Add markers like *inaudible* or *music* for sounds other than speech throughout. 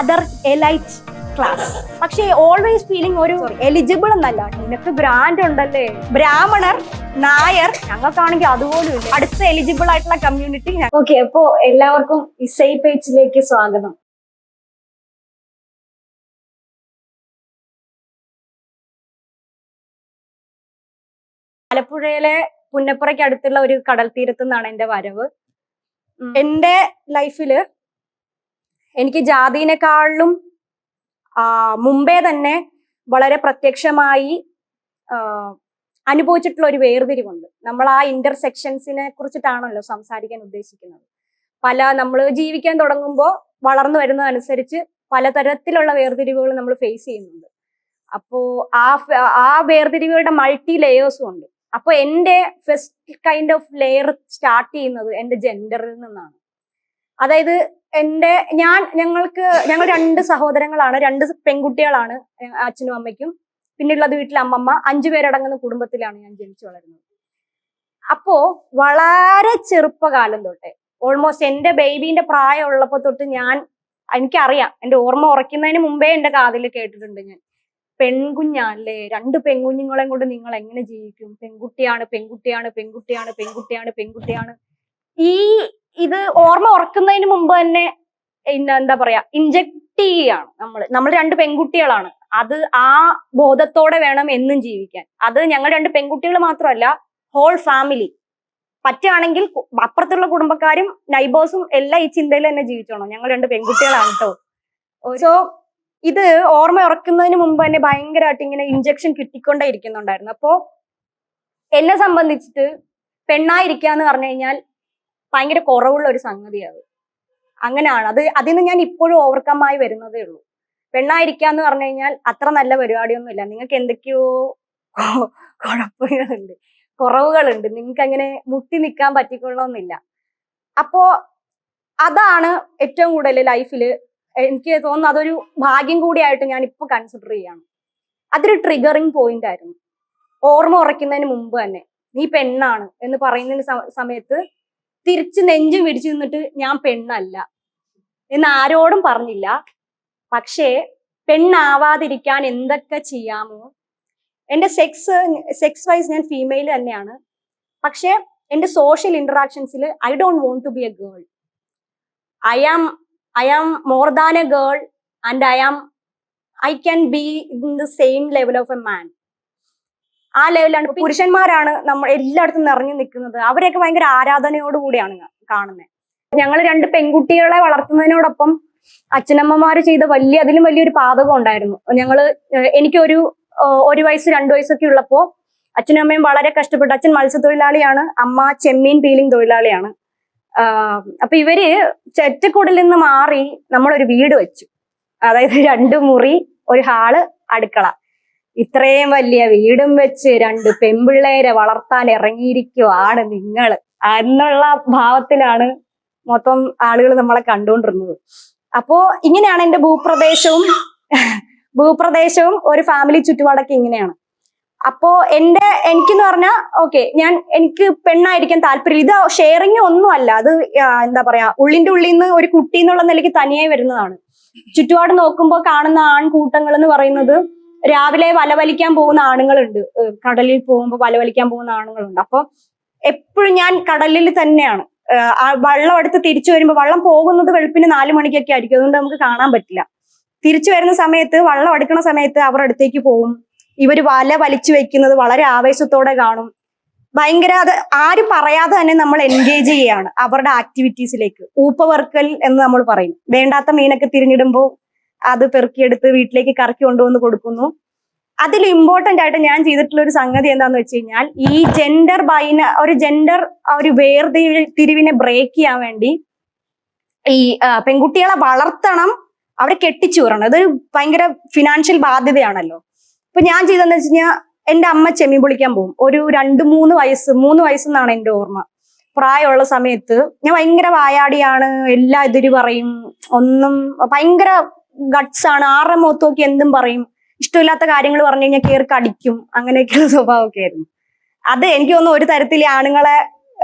Other elite class പക്ഷേ always feeling ഒരു eligible എന്നല്ല. നിനക്ക് ബ്രാൻഡ് ഉണ്ടല്ലേ? ബ്രാഹ്മണർ നായർ ഞങ്ങൾക്കാണെങ്കിൽ അതുപോലും ഇല്ല. അടുത്ത എലിജിബിൾ ആയിട്ടുള്ള കമ്മ്യൂണിറ്റി ഓക്കെ അപ്പോ എല്ലാവർക്കും ഇസൈ പേജിലേക്ക് സ്വാഗതം. ആലപ്പുഴയിലെ പുന്നപ്പുറയ്ക്ക് അടുത്തുള്ള ഒരു കടൽ തീരത്തു നിന്നാണ് എന്റെ വരവ്. എന്റെ ലൈഫിൽ എനിക്ക് ജാതിനേക്കാളിലും മുമ്പേ തന്നെ വളരെ പ്രത്യക്ഷമായി അനുഭവിച്ചിട്ടുള്ള ഒരു വേർതിരിവുണ്ട്. നമ്മൾ ആ ഇന്റർസെക്ഷൻസിനെ കുറിച്ചിട്ടാണല്ലോ സംസാരിക്കാൻ ഉദ്ദേശിക്കുന്നത്. പല നമ്മൾ ജീവിക്കാൻ തുടങ്ങുമ്പോൾ വളർന്നു വരുന്നതനുസരിച്ച് പലതരത്തിലുള്ള വേർതിരിവുകൾ നമ്മൾ ഫേസ് ചെയ്യുന്നുണ്ട്. അപ്പോ ആ ആ വേർതിരിവുകളുടെ മൾട്ടി ലെയേഴ്സും ഉണ്ട്. അപ്പൊ എന്റെ first kind of layer start ചെയ്യുന്നത് എന്റെ ജെൻഡറിൽ നിന്നാണ്. അതായത് എന്റെ ഞാൻ ഞങ്ങൾക്ക് ഞങ്ങൾ രണ്ട് സഹോദരങ്ങളാണ് രണ്ട് പെൺകുട്ടികളാണ് അച്ഛനും അമ്മയ്ക്കും. പിന്നെയുള്ളത് വീട്ടിലെ അമ്മമ്മ അഞ്ചു പേരടങ്ങുന്ന കുടുംബത്തിലാണ് ഞാൻ ജനിച്ചു വളരുന്നത്. അപ്പോ വളരെ ചെറുപ്പകാലം തൊട്ടേ ഓൾമോസ്റ്റ് എന്റെ ബേബീന്റെ പ്രായം ഉള്ളപ്പോ തൊട്ട് ഞാൻ എനിക്കറിയാം എന്റെ ഓർമ്മ ഉറയ്ക്കുന്നതിന് മുമ്പേ എന്റെ കാതിൽ കേട്ടിട്ടുണ്ട് ഞാൻ. പെൺകുഞ്ഞാണല്ലേ രണ്ട് പെൺകുഞ്ഞുങ്ങളെ കൊണ്ട് നിങ്ങൾ എങ്ങനെ ജീവിക്കും? പെൺകുട്ടിയാണ് പെൺകുട്ടിയാണ് പെൺകുട്ടിയാണ് പെൺകുട്ടിയാണ് പെൺകുട്ടിയാണ്. ഈ ഇത് ഓർമ്മ ഉറക്കുന്നതിന് മുമ്പ് തന്നെ എന്താ പറയാ ഇഞ്ചക്ട് ചെയ്യാണ് നമ്മൾ നമ്മൾ രണ്ട് പെൺകുട്ടികളാണ്. അത് ആ ബോധത്തോടെ വേണം എന്നും ജീവിക്കാൻ. അത് ഞങ്ങൾ രണ്ട് പെൺകുട്ടികൾ മാത്രമല്ല ഹോൾ ഫാമിലി പറ്റുകയാണെങ്കിൽ അപ്പുറത്തുള്ള കുടുംബക്കാരും നൈബേഴ്സും എല്ലാം ഈ ചിന്തയിൽ തന്നെ ജീവിച്ചോണം. ഞങ്ങൾ രണ്ട് പെൺകുട്ടികളാണ് കേട്ടോ സോ ഇത് ഓർമ്മ ഉറക്കുന്നതിന് മുമ്പ് തന്നെ ഭയങ്കരമായിട്ട് ഇങ്ങനെ ഇഞ്ചക്ഷൻ കിട്ടിക്കൊണ്ടേ ഇരിക്കുന്നുണ്ടായിരുന്നു. അപ്പോ എന്നെ സംബന്ധിച്ചിട്ട് പെണ്ണായിരിക്കുക എന്ന് പറഞ്ഞു കഴിഞ്ഞാൽ ഭയങ്കര കുറവുള്ള ഒരു സംഗതിയാണ് അങ്ങനെയാണ്. അത് അതിൽ നിന്ന് ഞാൻ ഇപ്പോഴും ഓവർകം ആയി വരുന്നതേ ഉള്ളൂ. പെണ്ണായിരിക്കുക എന്ന് പറഞ്ഞു കഴിഞ്ഞാൽ അത്ര നല്ല പരിപാടിയൊന്നും ഇല്ല. നിങ്ങൾക്ക് എന്തൊക്കെയോ കുഴപ്പങ്ങളുണ്ട് കുറവുകളുണ്ട്. നിങ്ങൾക്ക് അങ്ങനെ മുട്ടി നിൽക്കാൻ പറ്റിക്കൊള്ളണമെന്നില്ല. അപ്പോ അതാണ് ഏറ്റവും കൂടുതൽ ലൈഫിൽ എനിക്ക് തോന്നുന്നു അതൊരു ഭാഗ്യം കൂടിയായിട്ട് ഞാൻ ഇപ്പൊ കൺസിഡർ ചെയ്യാണ്. അതൊരു ട്രിഗറിങ് പോയിന്റ് ആയിരുന്നു. ഓർമ്മ ഉറയ്ക്കുന്നതിന് മുമ്പ് തന്നെ. നീ പെണ്ണാണ് എന്ന് പറയുന്ന സമയത്ത് തിരിച്ച് നെഞ്ചും പിടിച്ചു നിന്നിട്ട് ഞാൻ പെണ്ണല്ല എന്ന് ആരോടും പറഞ്ഞില്ല. പക്ഷേ പെണ്ണാവാതിരിക്കാൻ എന്തൊക്കെ ചെയ്യാമോ? എന്റെ സെക്സ് സെക്സ് വൈസ് ഞാൻ ഫീമെയിൽ തന്നെയാണ്. പക്ഷേ എന്റെ social ഇൻട്രാക്ഷൻസിൽ I don't want to be a girl I am I am more than a girl and I am I can be in the same level of a man ആ ലെവലാണ് പുരുഷന്മാരാണ് നമ്മൾ എല്ലായിടത്തും നിറഞ്ഞു നിൽക്കുന്നത്. അവരെയൊക്കെ ഭയങ്കര ആരാധനയോടുകൂടിയാണ് കാണുന്നത് ഞങ്ങൾ രണ്ട് പെൺകുട്ടികളെ വളർത്തുന്നതിനോടൊപ്പം അച്ഛനമ്മമാർ ചെയ്ത വലിയ അതിലും വലിയൊരു പാതകം ഉണ്ടായിരുന്നു. ഞങ്ങൾ എനിക്കൊരു ഒരു വയസ്സ് രണ്ടു വയസ്സൊക്കെ ഉള്ളപ്പോൾ അച്ഛനും അമ്മയും വളരെ കഷ്ടപ്പെട്ടു അച്ഛൻ മത്സ്യത്തൊഴിലാളിയാണ് അമ്മ ചെമ്മീൻ പീലിംഗ് തൊഴിലാളിയാണ്. അപ്പൊ ഇവർ ചെറ്റക്കൂടിൽ നിന്ന് മാറി നമ്മളൊരു വീട് വെച്ചു. അതായത് രണ്ട് മുറി ഒരു ഹാൾ അടുക്കള. ഇത്രയും വലിയ വീടും വെച്ച് രണ്ട് പെൺപിള്ളേരെ വളർത്താൻ ഇറങ്ങിയിരിക്കുവാണ് നിങ്ങൾ എന്നുള്ള ഭാവത്തിലാണ് മൊത്തം ആളുകൾ നമ്മളെ കണ്ടുകൊണ്ടിരുന്നത്. അപ്പോ ഇങ്ങനെയാണ് എന്റെ ഭൂപ്രദേശവും ഭൂപ്രദേശവും ഒരു ഫാമിലി ചുറ്റുപാടൊക്കെ ഇങ്ങനെയാണ്. അപ്പോ എന്റെ എനിക്കെന്ന് പറഞ്ഞാൽ ഓക്കെ ഞാൻ എനിക്ക് പെണ്ണായിരിക്കാൻ താല്പര്യം ഇത് ഷെയറിങ് ഒന്നുമല്ല അത് എന്താ പറയാ ഉള്ളിന്റെ ഉള്ളിൽ നിന്ന് ഒരു കുട്ടി എന്നുള്ള നിലയ്ക്ക് തനിയായി വരുന്നതാണ്. ചുറ്റുപാട് നോക്കുമ്പോൾ കാണുന്ന ആൺകൂട്ടങ്ങൾ എന്ന് പറയുന്നത് രാവിലെ വല വലിക്കാൻ പോകുന്ന ആണുങ്ങളുണ്ട്. കടലിൽ പോകുമ്പോൾ വല വലിക്കാൻ പോകുന്ന ആണുങ്ങളുണ്ട്. അപ്പൊ എപ്പോഴും ഞാൻ കടലിൽ തന്നെയാണ്. വള്ളം എടുത്ത് തിരിച്ചു വരുമ്പോൾ വള്ളം പോകുന്നത് വെളുപ്പിന് നാലു മണിക്കൊക്കെ ആയിരിക്കും. അതുകൊണ്ട് നമുക്ക് കാണാൻ പറ്റില്ല. തിരിച്ചു വരുന്ന സമയത്ത് വള്ളം എടുക്കുന്ന സമയത്ത് അവർ അടുത്തേക്ക് പോകും. ഇവർ വല വലിച്ചു വെക്കുന്നത് വളരെ ആവേശത്തോടെ കാണും. ഭയങ്കര അത് ആരും പറയാതെ തന്നെ നമ്മൾ എൻഗേജ് ചെയ്യാണ് അവരുടെ ആക്ടിവിറ്റീസിലേക്ക് ഊപ്പവർക്കൽ എന്ന് നമ്മൾ പറയും. വേണ്ടാത്ത മീനൊക്കെ തിരിഞ്ഞിടുമ്പോൾ അത് പെറുക്കിയെടുത്ത് വീട്ടിലേക്ക് കറക്കി കൊണ്ടുവന്ന് കൊടുക്കുന്നു. അതിൽ ഇമ്പോർട്ടന്റ് ആയിട്ട് ഞാൻ ചെയ്തിട്ടുള്ള ഒരു സംഗതി എന്താന്ന് വെച്ച് കഴിഞ്ഞാൽ ഈ ജെൻഡർ ബൈന ഒരു ജെൻഡർ ഒരു വേർതിരിവിനെ തിരിവിനെ ബ്രേക്ക് ചെയ്യാൻ വേണ്ടി ഈ പെൺകുട്ടികളെ വളർത്തണം അവരെ കെട്ടിച്ചു വിടണം. ഇതൊരു ഭയങ്കര ഫിനാൻഷ്യൽ ബാധ്യതയാണല്ലോ. ഇപ്പൊ ഞാൻ ചെയ്തെന്ന് വെച്ച് കഴിഞ്ഞാൽ എന്റെ അമ്മ ചെമ്മീൻ പൊളിക്കാൻ പോകും. ഒരു രണ്ട് മൂന്ന് വയസ്സ് മൂന്ന് വയസ്സെന്നാണ് എന്റെ ഓർമ്മ. പ്രായമുള്ള സമയത്ത് ഞാൻ ഭയങ്കര വായാടിയാണ് എല്ലാ ഇതിരി പറയും ഒന്നും ഭയങ്കര ഗട്ട്സ് ആണ് ആരുടെ മുഖത്ത് നോക്കി എന്തും പറയും. ഇഷ്ടമില്ലാത്ത കാര്യങ്ങൾ പറഞ്ഞു കഴിഞ്ഞാൽ കയറി കടിക്കും. അങ്ങനെയൊക്കെയുള്ള സ്വഭാവമൊക്കെ ആയിരുന്നു. അത് എനിക്ക് തോന്നുന്നു ഒരു തരത്തിൽ ആണുങ്ങളെ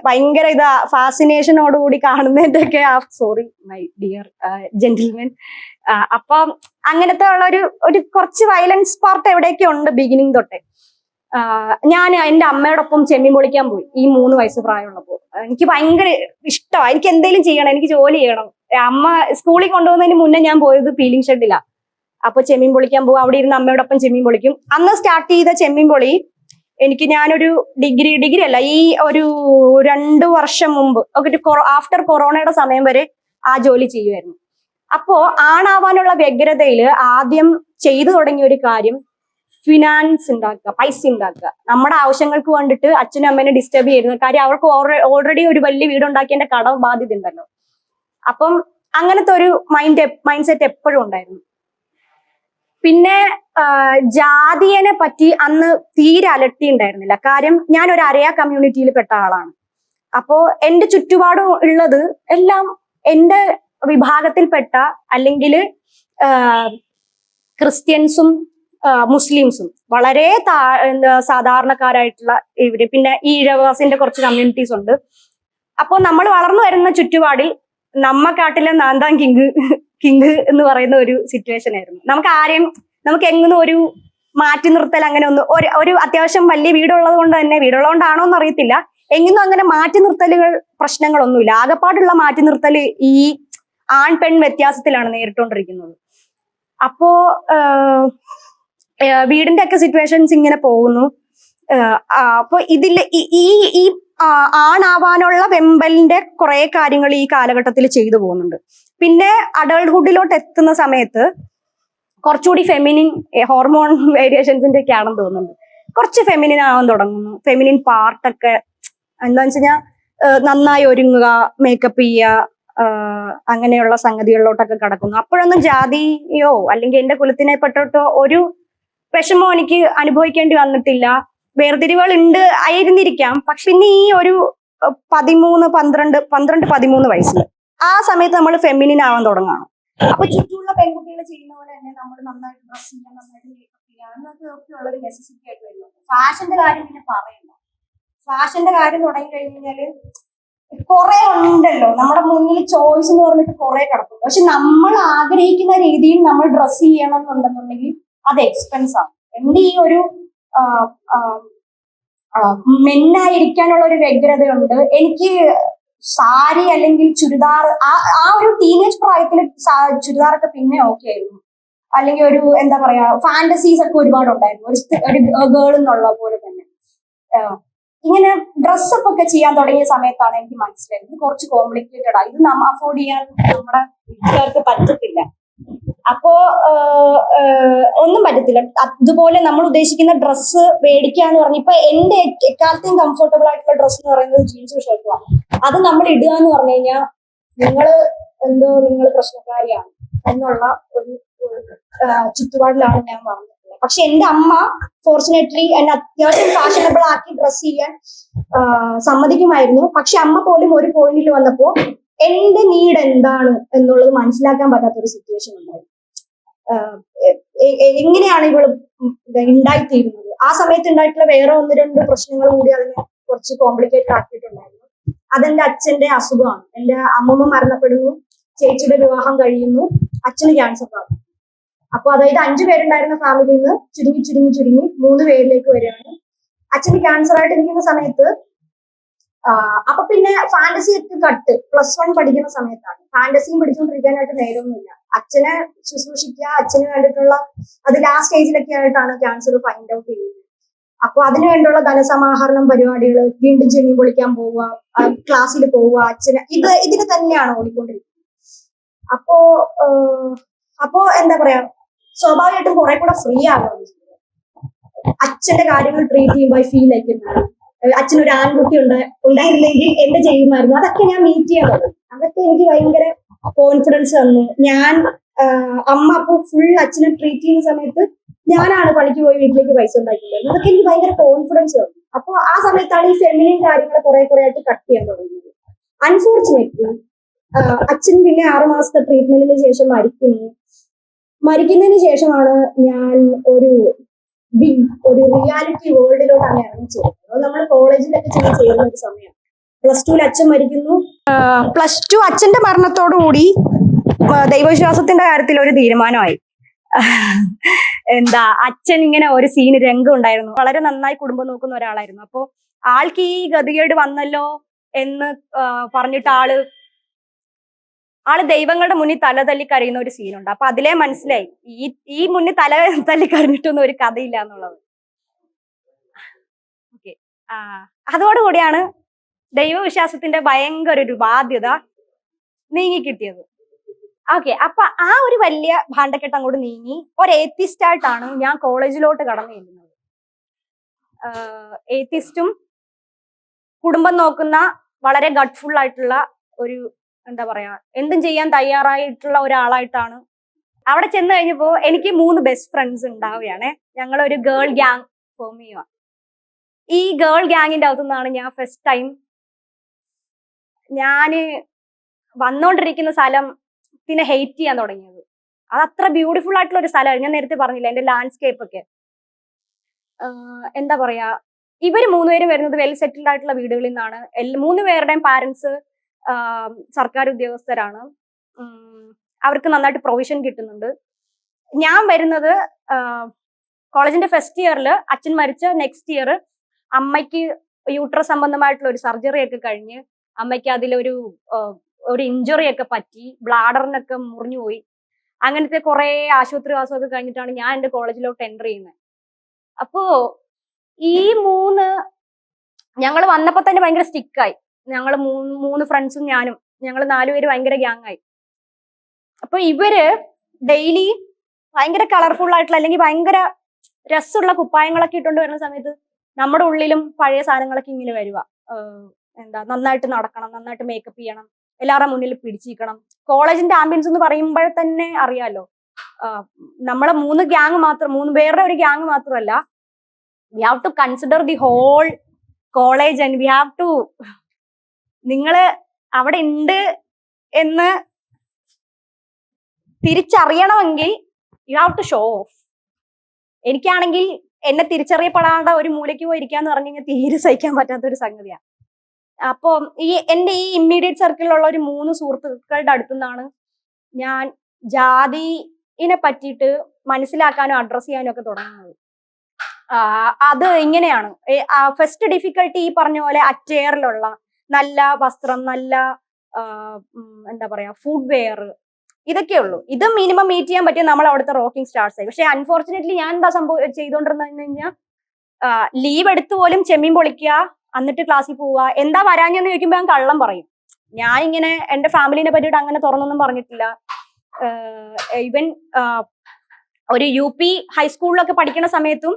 ഭയങ്കര ഇതാ ഫാസിനേഷനോടുകൂടി കാണുന്നതിന്റെ ആ സോറി മൈ ഡിയർ ജെന്റിൽമെൻ അപ്പൊ അങ്ങനത്തെ ഉള്ള ഒരു ഒരു കുറച്ച് വയലൻസ് പാർട്ട് എവിടെയൊക്കെ ഉണ്ട് ബിഗിനിങ് തൊട്ടേ? ഞാൻ എന്റെ അമ്മയോടൊപ്പം ചെമ്മീൻ പൊളിക്കാൻ പോയി ഈ മൂന്ന് വയസ്സ് പ്രായമുള്ളപ്പോൾ എനിക്ക് ഭയങ്കര ഇഷ്ടമാണ് എനിക്ക് എന്തെങ്കിലും ചെയ്യണം എനിക്ക് ജോലി ചെയ്യണം. അമ്മ സ്കൂളിൽ കൊണ്ടുപോകുന്നതിന് മുന്നേ ഞാൻ പോയത് ഫീലിംഗ് ഷെഡിലാ അപ്പൊ ചെമ്മീൻ പൊളിക്കാൻ പോകും അവിടെ ഇരുന്ന് അമ്മയോടൊപ്പം ചെമ്മീൻ പൊളിക്കും. അന്ന് സ്റ്റാർട്ട് ചെയ്ത ചെമ്മീൻ പൊളി എനിക്ക് ഞാനൊരു ഡിഗ്രി ഡിഗ്രി അല്ല ഈ ഒരു രണ്ടു വർഷം മുമ്പ് ഒക്കെ ആഫ്റ്റർ കൊറോണയുടെ സമയം വരെ ആ ജോലി ചെയ്യുമായിരുന്നു അപ്പോ ആണാവാനുള്ള വ്യഗ്രതയിൽ ആദ്യം ചെയ്തു തുടങ്ങിയ ഒരു കാര്യം ഫിനാൻസ് ഉണ്ടാക്കുക പൈസ ഉണ്ടാക്കുക. നമ്മുടെ ആവശ്യങ്ങൾക്ക് വേണ്ടിട്ട് അച്ഛനും അമ്മേനെ ഡിസ്റ്റർബ് ചെയ്യരുത് കാര്യം അവർക്ക് ഓൾറെഡി ഒരു വലിയ വീട് ഉണ്ടാക്കിയതിന്റെ കടം ബാധ്യത ഉണ്ടല്ലോ. അപ്പം അങ്ങനത്തെ ഒരു മൈൻഡ് മൈൻഡ് സെറ്റ് എപ്പോഴും ഉണ്ടായിരുന്നു. പിന്നെ ജാതിയനെ പറ്റി അന്ന് തീരെ അലട്ടി ഉണ്ടായിരുന്നില്ല. കാര്യം ഞാൻ ഒരു അരയ കമ്മ്യൂണിറ്റിയിൽ പെട്ട ആളാണ്. അപ്പോ എന്റെ ചുറ്റുപാടും ഉള്ളത് എല്ലാം എന്റെ വിഭാഗത്തിൽപ്പെട്ട അല്ലെങ്കിൽ ക്രിസ്ത്യൻസും മുസ്ലിംസും. വളരെ താ സാധാരണക്കാരായിട്ടുള്ള ഇവർ. പിന്നെ ഈഴവാസിന്റെ കുറച്ച് കമ്മ്യൂണിറ്റീസ് ഉണ്ട്. അപ്പോൾ നമ്മൾ വളർന്നു വരുന്ന ചുറ്റുപാടിൽ നമ്മക്കാട്ടിലെ നാന്താൻ കിങ് കിങ് എന്ന് പറയുന്ന ഒരു സിറ്റുവേഷൻ ആയിരുന്നു. നമുക്ക് ആരെയും നമുക്ക് എങ്ങും ഒരു മാറ്റി നിർത്തൽ അങ്ങനെ ഒന്ന് ഒരു ഒരു അത്യാവശ്യം വലിയ വീടുള്ളത് കൊണ്ട് തന്നെ വീടുള്ളത് കൊണ്ടാണോ എന്ന് അറിയത്തില്ല. എങ്ങും അങ്ങനെ മാറ്റി നിർത്തലുകൾ പ്രശ്നങ്ങളൊന്നുമില്ല. ആകപ്പാടുള്ള മാറ്റി നിർത്തൽ ഈ ആൺ പെൺ വ്യത്യാസത്തിലാണ് നേരിട്ടുകൊണ്ടിരിക്കുന്നത് അപ്പോ വീടിന്റെ ഒക്കെ സിറ്റുവേഷൻസ് ഇങ്ങനെ പോകുന്നു. അപ്പോ ഇതിൽ ഈ- ഈ ആണാവാനുള്ള വെമ്പലിന്റെ കുറെ കാര്യങ്ങൾ ഈ കാലഘട്ടത്തിൽ ചെയ്തു പോകുന്നുണ്ട്. പിന്നെ അഡൾട്ട്ഹുഡിലോട്ട് എത്തുന്ന സമയത്ത് കുറച്ചുകൂടി ഫെമിനിൻ ഹോർമോൺ വേരിയേഷൻസിന്റെ ഒക്കെ ആണെന്ന് തോന്നുന്നുണ്ട്. കുറച്ച് ഫെമിനിൻ ആവാൻ തുടങ്ങുന്നു. ഫെമിനിൻ പാർട്ടൊക്കെ എന്താന്ന് വെച്ച് കഴിഞ്ഞാൽ നന്നായി ഒരുങ്ങുക മേക്കപ്പ് ചെയ്യുക അങ്ങനെയുള്ള സംഗതികളിലോട്ടൊക്കെ കടക്കുന്നു. അപ്പോഴൊന്നും ജാതിയോ അല്ലെങ്കിൽ എന്റെ കുലത്തിനെ പെട്ടിട്ടോ ഒരു വിഷമോ എനിക്ക് അനുഭവിക്കേണ്ടി വന്നിട്ടില്ല. വേർതിരിവുകൾ ഉണ്ട് ആയിരുന്നിരിക്കാം. പക്ഷെ ഇന്ന് ഈ ഒരു പതിമൂന്ന് പന്ത്രണ്ട് പന്ത്രണ്ട് പതിമൂന്ന് വയസ്സിൽ ആ സമയത്ത് നമ്മൾ ഫെമിനിൻ ആവാൻ തുടങ്ങാണ് അപ്പൊ ചുറ്റുമുള്ള പെൺകുട്ടികൾ ചെയ്യുന്ന പോലെ തന്നെ നമ്മൾ നന്നായിട്ട് ഡ്രസ് ചെയ്യാൻ നന്നായിട്ട് മേക്കപ്പ് എന്നൊക്കെ ഉള്ള ഒരു നെസസിറ്റി ആയിട്ട് വരുന്നുണ്ട്. ഫാഷന്റെ കാര്യം പിന്നെ പറയണ്ട ഫാഷന്റെ കാര്യം തുടങ്ങി കഴിഞ്ഞാൽ കുറെ ഉണ്ടല്ലോ. നമ്മുടെ മുന്നിൽ ചോയ്സ് എന്ന് പറഞ്ഞിട്ട് കുറെ കിടക്കും പക്ഷെ നമ്മൾ ആഗ്രഹിക്കുന്ന രീതിയിൽ നമ്മൾ ഡ്രസ് ചെയ്യണം എന്നുണ്ടെന്നുണ്ടെങ്കിൽ അത് എക്സ്പെൻസ് ആണ്. എന്റെ ഈ ഒരു മെന്നായിരിക്കാനുള്ള ഒരു വ്യഗ്രതയുണ്ട്. എനിക്ക് സാരി അല്ലെങ്കിൽ ചുരിദാർ ആ ഒരു ടീനേജ് പ്രായത്തിൽ ചുരിദാറൊക്കെ പിന്നെ ഓക്കെ ആയിരുന്നു. അല്ലെങ്കിൽ ഒരു എന്താ പറയാ ഫാന്റസീസ് ഒക്കെ ഒരുപാട് ഉണ്ടായിരുന്നു ഒരു ഒരു ഗേൾ എന്നുള്ള പോലെ തന്നെ. ഇങ്ങനെ ഡ്രസ്സപ്പ് ഒക്കെ ചെയ്യാൻ തുടങ്ങിയ സമയത്താണ് എനിക്ക് മനസ്സിലായത്. ഇത് കുറച്ച് കോംപ്ലിക്കേറ്റഡ് ആണ് ഇത് നമ്മ അഫോർഡ് ചെയ്യാൻ നമ്മുടെ വീട്ടുകാർക്ക് പറ്റത്തില്ല. അപ്പോ ഒന്നും പറ്റത്തില്ല. അതുപോലെ നമ്മൾ ഉദ്ദേശിക്കുന്ന ഡ്രസ്സ് മേടിക്കുക എന്ന് പറഞ്ഞ ഇപ്പൊ എന്റെ എക്കാലത്തെയും കംഫർട്ടബിൾ ആയിട്ടുള്ള ഡ്രസ്സ് എന്ന് പറയുന്നത് ജീൻസും ഷർട്ടുമാണ് അത് നമ്മൾ ഇടുക എന്ന് പറഞ്ഞു കഴിഞ്ഞാൽ നിങ്ങൾ എന്തോ നിങ്ങൾ പ്രശ്നക്കാരിയാണ് എന്നുള്ള ഒരു ചുറ്റുപാടിലാണ് ഞാൻ വളർന്നിട്ടുള്ളത് പക്ഷെ എന്റെ അമ്മ ഫോർച്ചുനേറ്റ്ലി എന്നെ അത്യാവശ്യം ഫാഷനബിൾ ആക്കി ഡ്രസ് ചെയ്യാൻ സമ്മതിക്കുമായിരുന്നു. പക്ഷെ അമ്മ പോലും ഒരു പോയിന്റിൽ വന്നപ്പോ എന്റെ നീഡ് എന്താണ് എന്നുള്ളത് മനസ്സിലാക്കാൻ പറ്റാത്ത ഒരു സിറ്റുവേഷൻ ഉണ്ടായി ആഹ് എ- എ- എ- എങ്ങനെയാണ് ഇവൾ ഉണ്ടായിത്തീരുന്നത്? ആ സമയത്ത് ഉണ്ടായിട്ടുള്ള വേറെ ഒന്ന് രണ്ട് പ്രശ്നങ്ങൾ കൂടി അതിനെ കുറച്ച് കോംപ്ലിക്കേറ്റഡ് ആക്കിയിട്ടുണ്ടായിരുന്നു. അതെന്റെ അച്ഛന്റെ അസുഖമാണ്. എന്റെ അമ്മമ്മ മരണപ്പെടുന്നു ചേച്ചിയുടെ വിവാഹം കഴിയുന്നു അച്ഛന് ക്യാൻസർ ബാധ അപ്പൊ അതായത് അഞ്ചു പേരുണ്ടായിരുന്ന ഫാമിലിയിൽ നിന്ന് ചുരുങ്ങി ചുരുങ്ങി ചുരുങ്ങി മൂന്ന് പേരിലേക്ക് വരികയാണ്. അച്ഛന് ക്യാൻസർ ആയിട്ട് ഇരിക്കുന്ന സമയത്ത് അപ്പൊ പിന്നെ ഫാന്റസി ഒക്കെ കട്ട് പ്ലസ് വൺ പഠിക്കുന്ന സമയത്താണ്. ഫാന്റസിയും പിടിച്ചുകൊണ്ടിരിക്കാനായിട്ട് നേരമൊന്നുമില്ല. അച്ഛനെ ശുശ്രൂഷിക്കുക അച്ഛന് വേണ്ടിയിട്ടുള്ള അത് ആ സ്റ്റേജിലൊക്കെ ആയിട്ടാണ് ക്യാൻസർ ഫൈൻഡ് ഔട്ട് ചെയ്യുന്നത്. അപ്പൊ അതിനു വേണ്ടിയുള്ള ധനസമാഹരണം പരിപാടികൾ വീണ്ടും ചെമ്മി പൊളിക്കാൻ പോവുക ക്ലാസ്സിൽ പോവുക അച്ഛനെ ഇത് ഇതിന് തന്നെയാണ് ഓടിക്കൊണ്ടിരിക്കുന്നത്. അപ്പോ അപ്പോ എന്താ പറയാ സ്വാഭാവികമായിട്ടും കുറെ കൂടെ ഫ്രീ ആവുകയാണ് അച്ഛന്റെ കാര്യങ്ങൾ ട്രീറ്റ് ചെയ്യുമ്പോൾ ഫീൽ ആയിക്കുന്നുണ്ട് അച്ഛനൊരു ആൺകുട്ടി ഉണ്ട് ഉണ്ടായിരുന്നെങ്കിൽ എന്ത് ചെയ്യുമായിരുന്നു? അതൊക്കെ ഞാൻ മീറ്റ് ചെയ്യാൻ തുടങ്ങി. അതൊക്കെ എനിക്ക് ഭയങ്കര കോൺഫിഡൻസ് തന്നു. ഞാൻ അമ്മ അപ്പൊ ഫുൾ അച്ഛനെ ട്രീറ്റ് ചെയ്യുന്ന സമയത്ത് ഞാനാണ് പണിക്ക് പോയി വീട്ടിലേക്ക് പൈസ ഉണ്ടാക്കിയിട്ടുള്ളത് അതൊക്കെ എനിക്ക് ഭയങ്കര കോൺഫിഡൻസ് തന്നു. അപ്പോൾ ആ സമയത്താണ് ഈ ഫെമിനിൻ കാര്യങ്ങളെ കുറെ കുറെ ആയിട്ട് കട്ട് ചെയ്യാൻ തുടങ്ങിയത്. അൺഫോർച്ചുനേറ്റ്ലി അച്ഛൻ പിന്നെ ആറു മാസത്തെ ട്രീറ്റ്മെന്റിന് ശേഷം മരിക്കുന്നു. മരിക്കുന്നതിന് ശേഷമാണ് ഞാൻ ഒരു ഒരു റിയാലിറ്റി വേൾഡിലോട്ടാണ് ഇറങ്ങി അത് നമ്മൾ കോളേജിലൊക്കെ ചെന്ന് ചെയ്യുന്ന ഒരു സമയം. പ്ലസ് ടുവിൽ അച്ഛൻ മരിക്കുന്നു. പ്ലസ് ടു അച്ഛന്റെ മരണത്തോടുകൂടി ദൈവവിശ്വാസത്തിന്റെ കാര്യത്തിൽ ഒരു തീരുമാനമായി. എന്താ അച്ഛൻ ഇങ്ങനെ ഒരു സീന് രംഗം ഉണ്ടായിരുന്നു. വളരെ നന്നായി കുടുംബം നോക്കുന്ന ഒരാളായിരുന്നു. അപ്പോ ആൾക്ക് ഈ ഗതികേട് വന്നല്ലോ എന്ന് പറഞ്ഞിട്ട് ആൾ ആൾ ദൈവങ്ങളുടെ മുന്നിൽ തല തല്ലി കരയുന്ന ഒരു സീനുണ്ട് അപ്പൊ അതിലെ മനസ്സിലായി. ഈ ഈ മുന്നിൽ തല *laughs* തല്ലി കരഞ്ഞിട്ടൊന്നും ഒരു കഥയില്ല എന്നുള്ളത്. ഓക്കെ ആ അതോടുകൂടിയാണ് ദൈവവിശ്വാസത്തിന്റെ ഭയങ്കര ഒരു ബാധ്യത നീങ്ങി കിട്ടിയത് ഓക്കെ അപ്പൊ ആ ഒരു വലിയ ഭാണ്ഡക്കെട്ട് അങ്ങോട്ട് നീങ്ങി. ഒരു ആയിട്ടാണ് ഞാൻ കോളേജിലോട്ട് കടന്നു ചെല്ലുന്നത്. ഏത്തിസ്റ്റും കുടുംബം നോക്കുന്ന വളരെ ഗട്ട്ഫുൾ ആയിട്ടുള്ള ഒരു എന്താ പറയാ എന്തും ചെയ്യാൻ തയ്യാറായിട്ടുള്ള ഒരാളായിട്ടാണ്. അവിടെ ചെന്ന് കഴിഞ്ഞപ്പോ എനിക്ക് മൂന്ന് ബെസ്റ്റ് ഫ്രണ്ട്സ് ഉണ്ടാവുകയാണ്. ഞങ്ങൾ ഒരു ഗേൾ ഗ്യാങ് ഫോം ചെയ്യുക ഈ ഗേൾ ഗ്യാങ്ങിന്റെ അകത്തു നിന്നാണ് ഞാൻ ഫസ്റ്റ് ടൈം ഞാൻ വന്നോണ്ടിരിക്കുന്ന സ്ഥലം പിന്നെ ഹെയ്റ്റ് ചെയ്യാൻ തുടങ്ങിയത്. അത് അത്ര ബ്യൂട്ടിഫുൾ ആയിട്ടുള്ള ഒരു സ്ഥലമാണ് ഞാൻ നേരത്തെ പറഞ്ഞില്ല എന്റെ ലാൻഡ്സ്കേപ്പ് ഒക്കെ. എന്താ പറയാ ഇവർ മൂന്നുപേരും വരുന്നത് വെൽ സെറ്റിൽഡ് ആയിട്ടുള്ള വീടുകളിൽ നിന്നാണ്. മൂന്ന് പേരുടെയും പാരന്റ്സ് സർക്കാർ ഉദ്യോഗസ്ഥരാണ്. അവർക്ക് നന്നായിട്ട് പ്രൊവിഷൻ കിട്ടുന്നുണ്ട്. ഞാൻ വരുന്നത് കോളേജിന്റെ ഫസ്റ്റ് ഇയറിൽ അച്ഛൻ മരിച്ച നെക്സ്റ്റ് ഇയർ അമ്മയ്ക്ക് യൂട്ര സംബന്ധമായിട്ടുള്ള ഒരു സർജറി ഒക്കെ കഴിഞ്ഞ് അമ്മയ്ക്ക് അതിലൊരു ഒരു ഇഞ്ചുറി ഒക്കെ പറ്റി ബ്ലാഡറിനൊക്കെ മുറിഞ്ഞു പോയി. അങ്ങനത്തെ കുറെ ആശുപത്രിവാസമൊക്കെ കഴിഞ്ഞിട്ടാണ് ഞാൻ എന്റെ കോളേജിലോട്ട് എന്റർ ചെയ്യുന്നത് അപ്പോ ഈ മൂന്ന് ഞങ്ങൾ വന്നപ്പോൾ തന്നെ ഭയങ്കര സ്റ്റിക്കായി ഞങ്ങൾ മൂന്ന് മൂന്ന് ഫ്രണ്ട്സും ഞാനും ഞങ്ങൾ നാലുപേര് ഭയങ്കര ഗ്യാങ് ആയി. അപ്പൊ ഇവർ ഡെയിലി ഭയങ്കര കളർഫുൾ ആയിട്ടുള്ള അല്ലെങ്കിൽ ഭയങ്കര രസമുള്ള കുപ്പായങ്ങളൊക്കെ ഇട്ടുകൊണ്ട് വരുന്ന സമയത്ത് നമ്മുടെ ഉള്ളിലും പഴയ സാധനങ്ങളൊക്കെ ഇങ്ങനെ വരുക എന്താ നന്നായിട്ട് നടക്കണം നന്നായിട്ട് മേക്കപ്പ് ചെയ്യണം എല്ലാവരുടെ മുന്നിൽ പിടിച്ചിരിക്കണം. കോളേജിന്റെ ആംബിയൻസ് എന്ന് പറയുമ്പോൾ തന്നെ അറിയാലോ? നമ്മളെ മൂന്ന് ഗ്യാങ് മാത്രം മൂന്ന് പേരുടെ ഒരു ഗ്യാങ് മാത്രമല്ല we have to consider the whole college and we have to നിങ്ങൾ അവിടെ ഉണ്ട് എന്ന് തിരിച്ചറിയണമെങ്കിൽ you have to show off എനിക്കാണെങ്കിൽ എന്നെ തിരിച്ചറിയപ്പെടാണ്ട ഒരു മൂലയ്ക്ക് പോയി ഇരിക്കാന്ന് പറഞ്ഞു കഴിഞ്ഞാൽ തീരെ സഹിക്കാൻ പറ്റാത്ത ഒരു സംഗതിയാണ് അപ്പോ ഈ എന്റെ ഈ ഇമ്മീഡിയറ്റ് സർക്കിളിലുള്ള ഒരു മൂന്ന് സുഹൃത്തുക്കളുടെ അടുത്തുനിന്നാണ് ഞാൻ ജാതിനെ പറ്റിയിട്ട് മനസ്സിലാക്കാനും അഡ്രസ് ചെയ്യാനും ഒക്കെ തുടങ്ങുന്നത്. അത് ഇങ്ങനെയാണ്. ഫസ്റ്റ് ഡിഫിക്കൽട്ടി ഈ പറഞ്ഞ പോലെ അറ്റയറിലുള്ള നല്ല വസ്ത്രം നല്ല എന്താ പറയാ ഫുഡ് വെയർ ഇതൊക്കെ ഉള്ളൂ. ഇത് മിനിമം മീറ്റ് ചെയ്യാൻ പറ്റിയ നമ്മൾ അവിടുത്തെ റോക്കിംഗ് സ്റ്റാർസ് ആയി. പക്ഷെ അൺഫോർച്ചുനേറ്റ്ലി ഞാൻ എന്താ സംഭവം ചെയ്തോണ്ടിരുന്നതെന്ന് കഴിഞ്ഞാൽ ലീവ് എടുത്ത് പോലും ചെമ്മീൻ പൊളിക്കുക എന്നിട്ട് ക്ലാസ്സിൽ പോവുക എന്താ വരാഞ്ഞെന്ന് ചോദിക്കുമ്പോൾ ഞാൻ കള്ളം പറയും. ഞാൻ ഇങ്ങനെ എന്റെ ഫാമിലിനെ പറ്റിയിട്ട് അങ്ങനെ തുറന്നൊന്നും പറഞ്ഞിട്ടില്ല. ഈവൻ ഒരു യു പി ഹൈസ്കൂളിലൊക്കെ പഠിക്കുന്ന സമയത്തും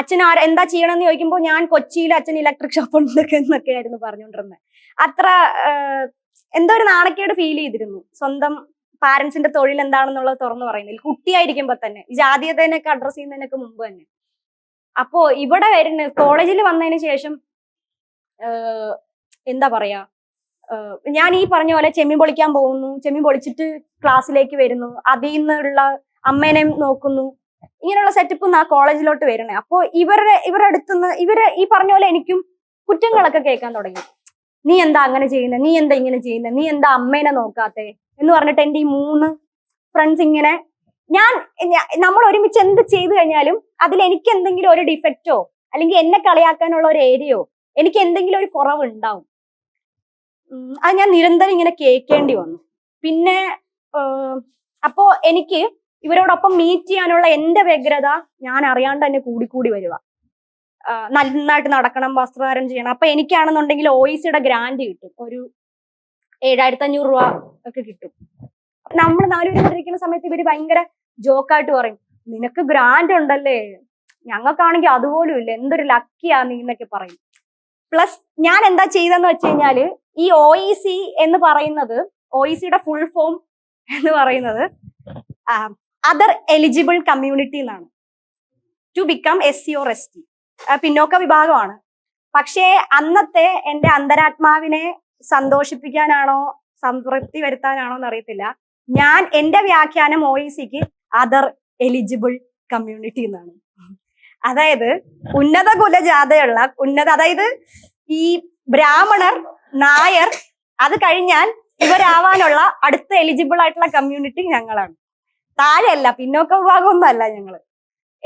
അച്ഛൻ ആര എന്താ ചെയ്യണമെന്ന് ചോദിക്കുമ്പോൾ ഞാൻ കൊച്ചിയിൽ അച്ഛൻ ഇലക്ട്രിക് ഷോപ്പ് ഉണ്ടൊക്കെ എന്നൊക്കെ ആയിരുന്നു പറഞ്ഞുകൊണ്ടിരുന്നത്. അത്ര എന്തോ ഒരു നാണക്കേട് ഫീൽ ചെയ്തിരുന്നു. സ്വന്തം പാരന്റ്സിന്റെ തൊഴിൽ എന്താണെന്നുള്ളത് തുറന്നു പറയുന്നില്ല കുട്ടിയായിരിക്കുമ്പോ തന്നെ. ജാതീയതേനൊക്കെ അഡ്രസ് ചെയ്യുന്നതിനൊക്കെ മുമ്പ് തന്നെ. അപ്പോ ഇവിടെ വരുന്ന കോളേജിൽ വന്നതിന് ശേഷം എന്താ പറയാ ഞാൻ ഈ പറഞ്ഞ പോലെ ചെമ്മീൻ പൊളിക്കാൻ പോകുന്നു. ചെമ്മീൻ പൊളിച്ചിട്ട് ക്ലാസ്സിലേക്ക് വരുന്നു. അതിൽ നിന്നുള്ള അമ്മേനെ നോക്കുന്നു. ഇങ്ങനെയുള്ള സെറ്റപ്പ് ആ കോളേജിലോട്ട് വരണേ അപ്പോ ഇവരുടെ ഇവരുടെ അടുത്തുനിന്ന് ഇവർ ഈ പറഞ്ഞ പോലെ എനിക്കും കുറ്റങ്ങളൊക്കെ കേൾക്കാൻ തുടങ്ങി. നീ എന്താ അങ്ങനെ ചെയ്യുന്നത് നീ എന്താ ഇങ്ങനെ ചെയ്യുന്നത് നീ എന്താ അമ്മേനെ നോക്കാത്തെ? എന്ന് പറഞ്ഞിട്ട് എന്റെ ഈ മൂന്ന് ഫ്രണ്ട്സ് ഇങ്ങനെ ഞാൻ നമ്മൾ ഒരുമിച്ച് എന്ത് ചെയ്തു കഴിഞ്ഞാലും അതിൽ എനിക്ക് എന്തെങ്കിലും ഒരു ഡിഫക്റ്റോ അല്ലെങ്കിൽ എന്നെ കളിയാക്കാനുള്ള ഒരു ഏരിയയോ എനിക്ക് എന്തെങ്കിലും ഒരു കുറവ് ഉണ്ടാവും അത് ഞാൻ നിരന്തരം ഇങ്ങനെ കേൾക്കേണ്ടി വന്നു. പിന്നെ അപ്പോ എനിക്ക് ഇവരോടൊപ്പം മീറ്റ് ചെയ്യാനുള്ള എന്റെ വ്യഗ്രത ഞാൻ അറിയാണ്ട് തന്നെ കൂടിക്കൂടി വരിക. നന്നായിട്ട് നടക്കണം വസ്ത്രധാരണം ചെയ്യണം. അപ്പൊ എനിക്കാണെന്നുണ്ടെങ്കിൽ ഒ സിയുടെ ഗ്രാൻഡ് കിട്ടും. ഒരു ഏഴായിരത്തി അഞ്ഞൂറ് രൂപ ഒക്കെ കിട്ടും. നമ്മൾ നാലുപേരും കൂടെ ഇരിക്കുന്ന സമയത്ത് ഇവർ ഭയങ്കര ജോക്കായിട്ട് പറയും. നിനക്ക് ഗ്രാൻഡ് ഉണ്ടല്ലേ? ഞങ്ങൾക്കാണെങ്കിൽ അതുപോലും ഇല്ല. എന്തൊരു ലക്കിയാ നീ എന്നൊക്കെ പറയും. പ്ലസ് ഞാൻ എന്താ ചെയ്തെന്ന് വെച്ച് കഴിഞ്ഞാൽ ഈ ഒ സി എന്ന് പറയുന്നത് ഒ സിയുടെ ഫുൾ ഫോം എന്ന് പറയുന്നത് അതർ എലിജിബിൾ കമ്മ്യൂണിറ്റി എന്നാണ് to become S C or S T പിന്നോക്ക വിഭാഗമാണ്. പക്ഷേ അന്നത്തെ എന്റെ അന്തരാത്മാവിനെ സന്തോഷിപ്പിക്കാനാണോ സംതൃപ്തി വരുത്താനാണോ എന്നറിയത്തില്ല. ഞാൻ എന്റെ വ്യാഖ്യാനം ഒ ഇ സിക്ക് അതർ എലിജിബിൾ കമ്മ്യൂണിറ്റി എന്നാണ്. അതായത് ഉന്നത കുലജാതയുള്ള ഉന്നത അതായത് ഈ ബ്രാഹ്മണർ നായർ അത് കഴിഞ്ഞാൽ ഇവരാവാനുള്ള അടുത്ത എലിജിബിൾ ആയിട്ടുള്ള കമ്മ്യൂണിറ്റി ഞങ്ങളാണ്. താഴെയല്ല പിന്നോക്ക വിഭാഗമൊന്നും അല്ല ഞങ്ങൾ.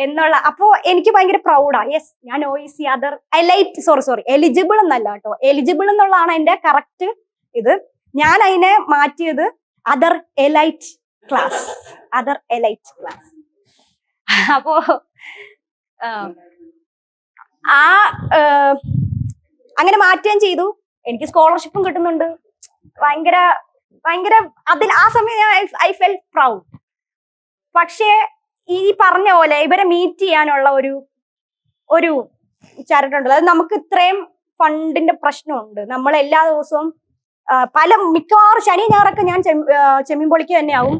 എന്നുള്ള അപ്പോ എനിക്ക് ഭയങ്കര പ്രൗഡാ യെസ് ഞാൻ O E C other elite sorry sorry eligible എന്നല്ല കേട്ടോ. എലിജിബിൾ എന്നുള്ളതാണ് എന്റെ കറക്റ്റ് ഇത്. ഞാൻ അതിനെ മാറ്റിയത് other elite class other elite class അപ്പോ ആ അങ്ങനെ മാറ്റുകയും ചെയ്തു. എനിക്ക് സ്കോളർഷിപ്പും കിട്ടുന്നുണ്ട്. ഭയങ്കര ഭയങ്കര അതിൽ ആ സമയം ഐ ഫെൽ പ്രൗഡ് പക്ഷേ ഈ പറഞ്ഞ പോലെ ഇവരെ മീറ്റ് ചെയ്യാനുള്ള ഒരു ഒരു ചരടുണ്ടല്ലോ അത് നമുക്ക് ഇത്രയും ഫണ്ടിന്റെ പ്രശ്നമുണ്ട്. നമ്മൾ എല്ലാ ദിവസവും പല മിക്കവാറും ശനി ഞായറൊക്കെ ഞാൻ ചെമ്മീൻപൊളിക്ക് തന്നെയാവും.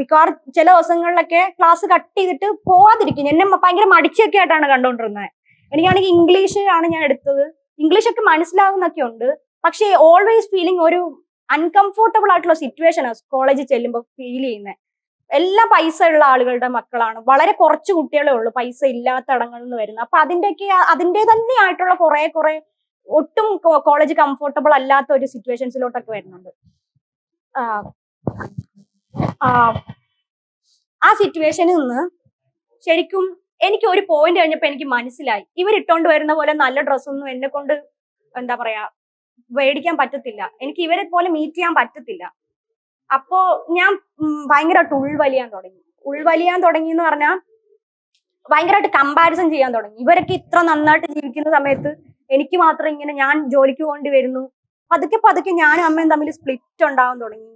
മിക്കവാറും ചില ദിവസങ്ങളിലൊക്കെ ക്ലാസ് കട്ട് ചെയ്തിട്ട് പോവാതിരിക്കും. എന്നെ ഭയങ്കര മടിച്ചൊക്കെ ആയിട്ടാണ് കണ്ടുകൊണ്ടിരുന്നത് എനിക്കാണെങ്കിൽ ഇംഗ്ലീഷ് ആണ് ഞാൻ എടുത്തത്. ഇംഗ്ലീഷ് ഒക്കെ മനസ്സിലാവുന്നൊക്കെ ഉണ്ട്. പക്ഷേ ഓൾവേസ് ഫീലിംഗ് ഒരു അൺകംഫോർട്ടബിൾ ആയിട്ടുള്ള സിറ്റുവേഷൻ കോളേജിൽ ചെല്ലുമ്പോൾ ഫീൽ ചെയ്യുന്നത് എല്ലാം പൈസ ഉള്ള ആളുകളുടെ മക്കളാണ്. വളരെ കുറച്ച് കുട്ടികളേ ഉള്ളൂ പൈസ ഇല്ലാത്ത ഇടങ്ങളിൽ നിന്ന് വരുന്നത്. അപ്പൊ അതിന്റെയൊക്കെ അതിന്റെ തന്നെ ആയിട്ടുള്ള കുറെ കുറെ ഒട്ടും കോളേജ് കംഫോർട്ടബിൾ അല്ലാത്ത ഒരു സിറ്റുവേഷൻസിലോട്ടൊക്കെ വരുന്നുണ്ട്. ആ, സിറ്റുവേഷനിൽ നിന്ന് ശരിക്കും എനിക്ക് ഒരു പോയിന്റ് കഴിഞ്ഞപ്പോ എനിക്ക് മനസ്സിലായി. ഇവരിട്ടോണ്ട് വരുന്ന പോലെ നല്ല ഡ്രസ്സൊന്നും എന്നെ കൊണ്ട് എന്താ പറയാ മേടിക്കാൻ പറ്റത്തില്ല. എനിക്ക് ഇവരെ പോലെ മീറ്റ് ചെയ്യാൻ പറ്റത്തില്ല. അപ്പോ ഞാൻ ഭയങ്കരമായിട്ട് ഉൾവലിയാൻ തുടങ്ങി. ഉൾവലിയാൻ തുടങ്ങി എന്ന് പറഞ്ഞാൽ ഭയങ്കരമായിട്ട് കമ്പാരിസൺ ചെയ്യാൻ തുടങ്ങി. ഇവരൊക്കെ ഇത്ര നന്നായിട്ട് ജീവിക്കുന്ന സമയത്ത് എനിക്ക് മാത്രം ഇങ്ങനെ ഞാൻ ജോലിക്ക് പോകേണ്ടി വരുന്നു. പതുക്കെ പതുക്കെ ഞാനും അമ്മയും തമ്മിൽ സ്പ്ലിറ്റ് ഉണ്ടാവാൻ തുടങ്ങി.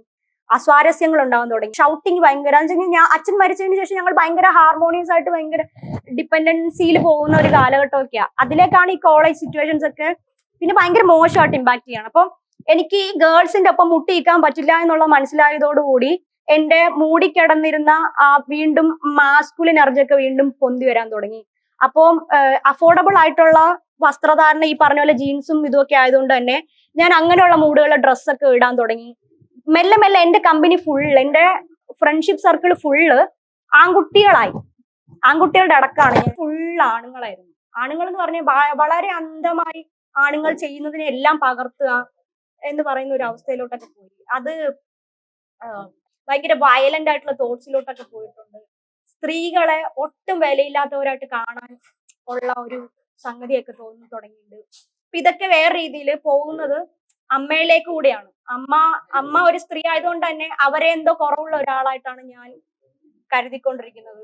അസ്വാരസ്യങ്ങൾ ഉണ്ടാവാൻ തുടങ്ങി. ഷൗട്ടിങ് ഭയങ്കര. ഞാൻ അച്ഛൻ മരിച്ചതിന് ശേഷം ഞങ്ങൾ ഭയങ്കര ഹാർമോണിയസ് ആയിട്ട് ഭയങ്കര ഡിപ്പെൻഡൻസിയിൽ പോകുന്ന ഒരു കാലഘട്ടമൊക്കെയാണ് അതിലേക്കാണ് ഈ കോളേജ് സിറ്റുവേഷൻസ് ഒക്കെ പിന്നെ ഭയങ്കര മോശമായിട്ട് ഇമ്പാക്ട് ചെയ്യണം അപ്പം എനിക്ക് ഈ ഗേൾസിന്റെ ഒപ്പം മുട്ടിയിക്കാൻ പറ്റില്ല എന്നുള്ള മനസ്സിലായതോടുകൂടി എന്റെ മൂടിക്കിടന്നിരുന്ന ആ വീണ്ടും മാസ്കുലിൻ എനർജി വീണ്ടും പൊന്തി വരാൻ തുടങ്ങി. അപ്പം അഫോർഡബിൾ ആയിട്ടുള്ള വസ്ത്രധാരണ ഈ പറഞ്ഞ പോലെ ജീൻസും ഇതുമൊക്കെ ആയതുകൊണ്ട് തന്നെ ഞാൻ അങ്ങനെയുള്ള മൂടുകളുടെ ഡ്രസ്സൊക്കെ ഇടാൻ തുടങ്ങി. മെല്ലെ മെല്ലെ എന്റെ കമ്പനി ഫുൾ എന്റെ ഫ്രണ്ട്ഷിപ്പ് സർക്കിൾ ഫുള്ള് ആൺകുട്ടികളായി. ആൺകുട്ടികളുടെ അടക്കാണ് ഞാൻ ഫുൾ ആണുങ്ങളായിരുന്നു. ആണുങ്ങൾ എന്ന് പറഞ്ഞാൽ വളരെ അന്ധമായി ആണുങ്ങൾ ചെയ്യുന്നതിനെ എല്ലാം പകർത്തുക എന്ന് പറയുന്ന ഒരു അവസ്ഥയിലോട്ടൊക്കെ പോയി. അത് ഭയങ്കര വയലന്റ് ആയിട്ടുള്ള തോട്ട്സിലോട്ടൊക്കെ പോയിട്ടുണ്ട്. സ്ത്രീകളെ ഒട്ടും വിലയില്ലാത്തവരായിട്ട് കാണാൻ ഉള്ള ഒരു സംഗതിയൊക്കെ തോന്നി തുടങ്ങിയിട്ടുണ്ട്. അപ്പൊ ഇതൊക്കെ വേറെ രീതിയിൽ പോകുന്നത് അമ്മയിലേക്ക് കൂടിയാണ്. അമ്മ അമ്മ ഒരു സ്ത്രീ ആയതുകൊണ്ട് തന്നെ അവരെ എന്തോ കുറവുള്ള ഒരാളായിട്ടാണ് ഞാൻ കരുതിക്കൊണ്ടിരിക്കുന്നത്.